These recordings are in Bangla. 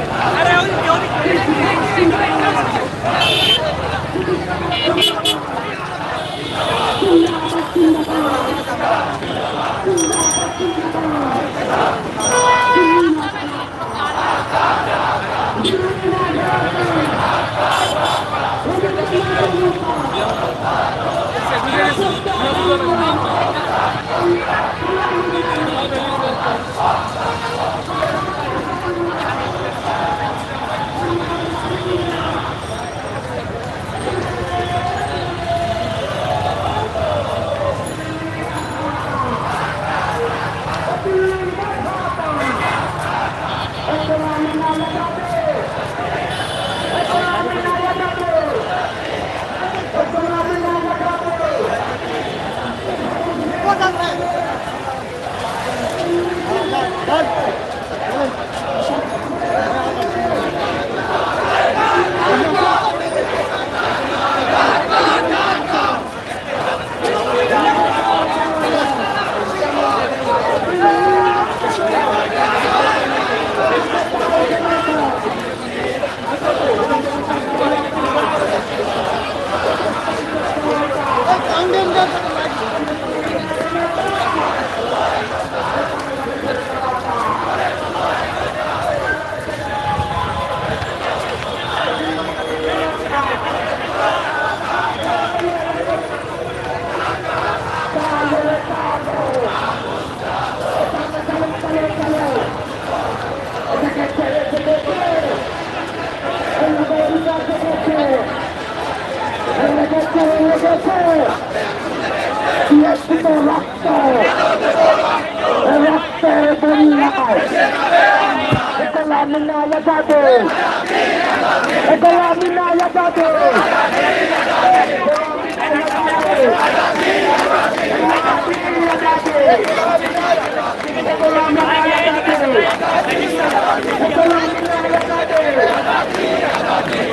Allez, on y va, on y va. রক্তের বন্যায় গোলামি না যাবে গোলামি না যাবে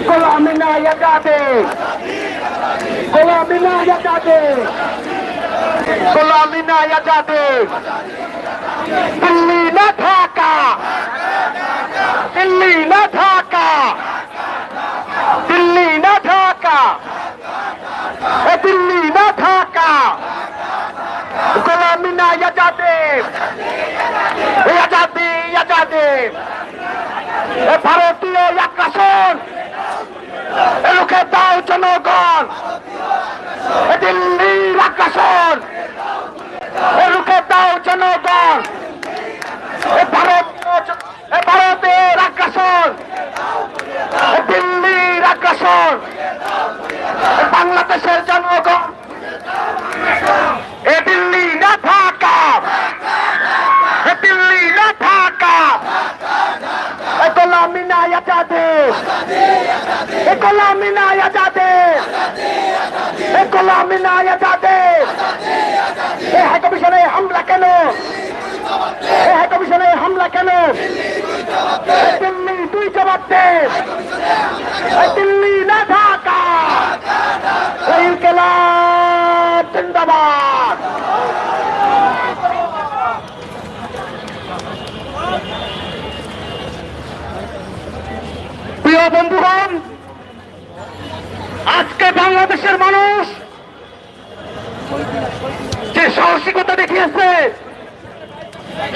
গোলামি না যাবে গোলামি না যাবে। গোলামি না যাবে। দিল্লি না ঢাকা। দিল্লি না ঢাকা। দিল্লি না ঢাকা। দিল্লি না ঢাকা। গোলামি না যাবে। আজাদি আজাদি এ ভারতীয় আকাশন লোকে দাও জনগণ। দিল্লির এ লোকে দাও জনগণ। গোলামি নাই আজাদে। এ গোলামি নাই আজাদে। এ হাই কমিশনে হামলা কেন? এ হাই কমিশনে হামলা কেন? দিল্লি দুই জবাব। দে দিল্লি না ঢাকা। ইনকেলাব প্রিয় বন্ধুগণ আজকে বাংলাদেশের মানুষ যে সাহসিকতা দেখিয়েছে,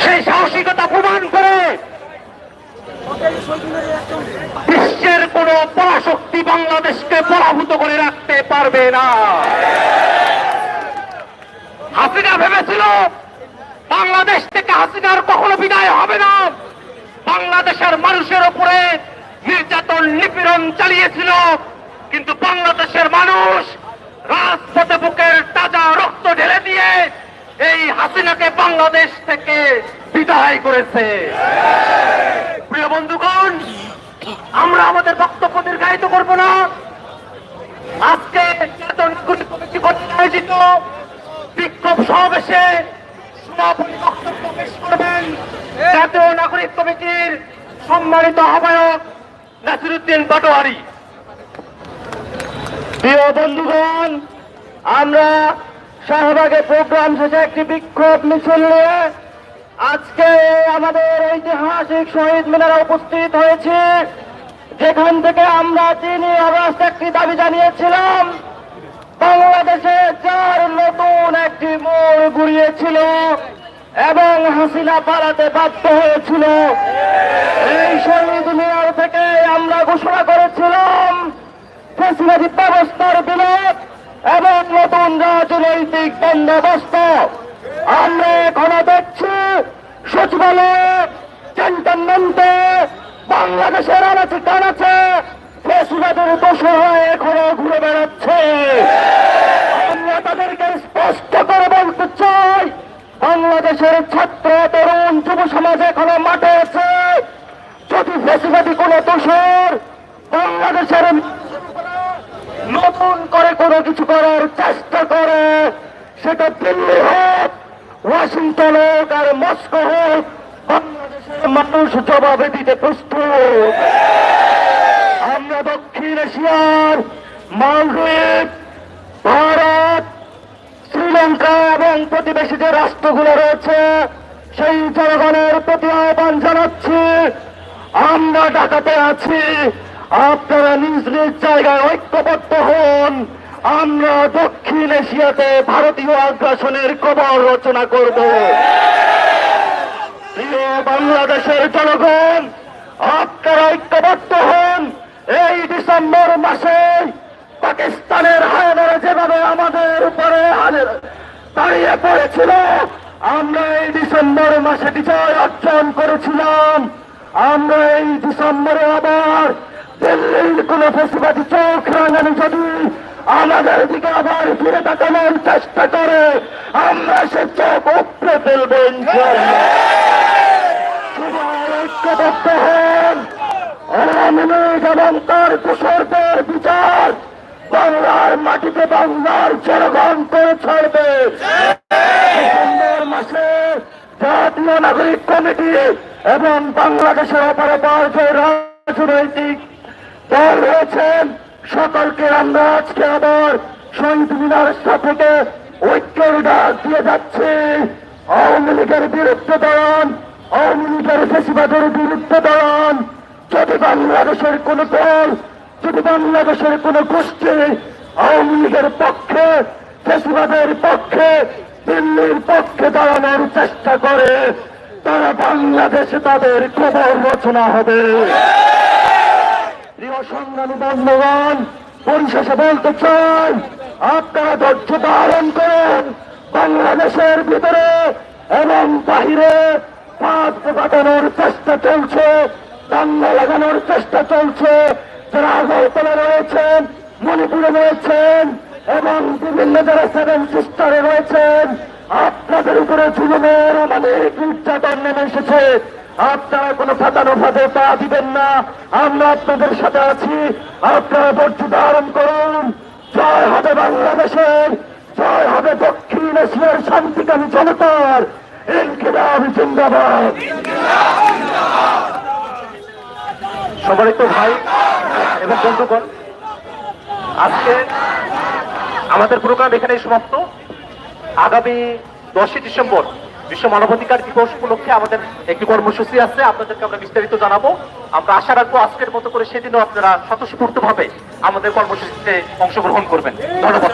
সেই সাহসিকতা প্রমাণ করে বিশ্বের কোন পরাশক্তি বাংলাদেশকে পরাভূত করে রাখতে পারবে না। হাসিনা ভেবেছিল, বাংলাদেশ থেকে হাসিনার কখনো বিদায় হবে না। বাংলাদেশের মানুষের উপরে নির্যাতন, নিপীড়ন চালিয়েছিল। কিন্তু বাংলাদেশের মানুষ রাজপথে বুকের তাজা রক্ত ঢেলে দিয়ে এই হাসিনাকে বাংলাদেশ থেকে বিদায় করেছে। প্রিয় বন্ধুগণ, আমরা আমাদের বক্তব্য দীর্ঘায়িত করব না। আজকে আয়োজিত বিক্ষোভ সমাবেশে বক্তব্য করবেন জাতীয় নাগরিক কমিটির সম্মানিত আহ্বায়ক নাসিরুদ্দিন পাটোয়ারি। প্রিয় বন্ধুগণ, আমরা শাহবাগে প্রোগ্রাম শেষে একটি বিক্ষোভ মিছিল নিয়ে আজকে আমাদের ঐতিহাসিক শহীদ মিনারে উপস্থিত হয়েছে। যেখান থেকে আমরা তিনি আগস্ট একটি দাবি জানিয়েছিলাম, বাংলাদেশে যার নতুন একটি মোড় ঘুরিয়েছিল এবং হাসিনা পালাতে বাধ্য হয়েছিল। এই শহীদ মিনার থেকে আমরা ঘোষণা করেছিলাম ফেসিলারি ব্যবস্থার বিলোপ এবং নতুন রাজনৈতিক বন্দোবস্ত। আমরা এখনও দেখছি সচিবালয়ে ক্যান্টনমেন্টে বাংলাদেশের আনাচে কানাচে ফেসিলাদের দোষর হয়ে এখনও ঘুরে বেড়াচ্ছে। আমরা তাদেরকে স্পষ্ট করে বলতে চাই, বাংলাদেশের ছাত্র, তরুণ, যুব সমাজ এখনও মাঠে আছে। যদি ফেসিলাটি কোনো দোষর বাংলাদেশের নতুন করে কোনো কিছু করার চেষ্টা করে, সেটা দিল্লি হোক, ওয়াশিংটন হোক আর মস্কো হোক, বাংলাদেশের মানুষ জবাবে দিতে প্রস্তুত। আমরা দক্ষিণ এশিয়ার মালদ্বীপ ভারত, শ্রীলঙ্কা এবং প্রতিবেশী যে রাষ্ট্রগুলো রয়েছে, সেই জনগণের প্রতি আহ্বান জানাচ্ছি। আমরা ঢাকাতে আছি। আপনারা নিজ নিজ জায়গায় ঐক্যবদ্ধ হন। আমরা দক্ষিণ এশিয়াতে ভারতীয় আগ্রাসনের কবর রচনা করব। প্রিয় বাংলাদেশের জনগণ, আপনারা ঐক্যবদ্ধ হন। এই ডিসেম্বর মাসে পাকিস্তানের হায়দারে যেভাবে আমাদের উপরে দাঁড়িয়ে পড়েছিল, আমরা এই ডিসেম্বর মাসে বিজয় অর্জন করেছিলাম। আমরা এই ডিসেম্বরে আবার দিল্লির কোন ফেসিবাদী চোখ রাঙানি যদি আমাদের দিকে আবার ফিরে তাকানোর চেষ্টা করে, আমরা সে চোখ উপড়ে ফেলব ইনশাআল্লাহ। ঐক্যবদ্ধ তার কুশরদের বিচার বাংলার মাটিতে বাংলার জনগণ করে ছাড়বে ডিসেম্বর মাসে জাতীয় নাগরিক কমিটি এবং বাংলাদেশের অপরাপর যে রাজনৈতিক দল রয়েছেন সকলকে আমরা আজকে আবার শহীদ মিনার থেকে ঐক্যের ডাক দিয়ে যাচ্ছি। আওয়ামী লীগের বিরুদ্ধে দাঁড়ান, আওয়ামী লীগের ফেসিবাদের বিরুদ্ধে দাঁড়ান। যদি বাংলাদেশের কোন দল, যদি বাংলাদেশের কোন গোষ্ঠী আওয়ামী লীগের পক্ষে, ফেসিবাদের পক্ষে, দিল্লির পক্ষে দাঁড়ানোর চেষ্টা করে, তারা বাংলাদেশে তাদের কবর রচনা হবে। সংগ্রামী পরিশেষে বলতে চাই, আপনারা ধৈর্য ধারণ করেন, বাংলাদেশের ভিতরে এবং বাহিরে পাত কাটানোর চেষ্টা চলছে, দাঙ্গা লাগানোর চেষ্টা চলছে যারা আগরতলা রয়েছেন, মণিপুরে রয়েছেন এবং বিভিন্ন যারা সেভেন সিস্টারে রয়েছেন, আপনাদের উপরে জুলুমের অনেক নির্যাতন নেমে এসেছে। আপনারা কোনো ফাটানো ফাঁদে পা দিবেন না। আমরা আপনাদের সাথে আছি। আপনারা ধৈর্য ধারণ করুন। জয় হবে বাংলাদেশের, জয় হবে দক্ষিণ এশিয়ার শান্তিকামী জনতার। ইনকিলাব জিন্দাবাদ। সম্মানিত ভাই এবং বন্ধুগণ, আজকে আমাদের প্রোগ্রাম এখানেই সমাপ্ত। আগামী দশই ডিসেম্বর বিশ্ব মানবাধিকার দিবস উপলক্ষে আমাদের একটি কর্মসূচি আছে, আপনাদেরকে আমরা বিস্তারিত জানাব। আমরা আশা রাখব আজকের মতো করে সেদিনও আপনারা স্বতঃস্ফূর্ত ভাবে আমাদের কর্মসূচিতে অংশগ্রহণ করবেন। ধন্যবাদ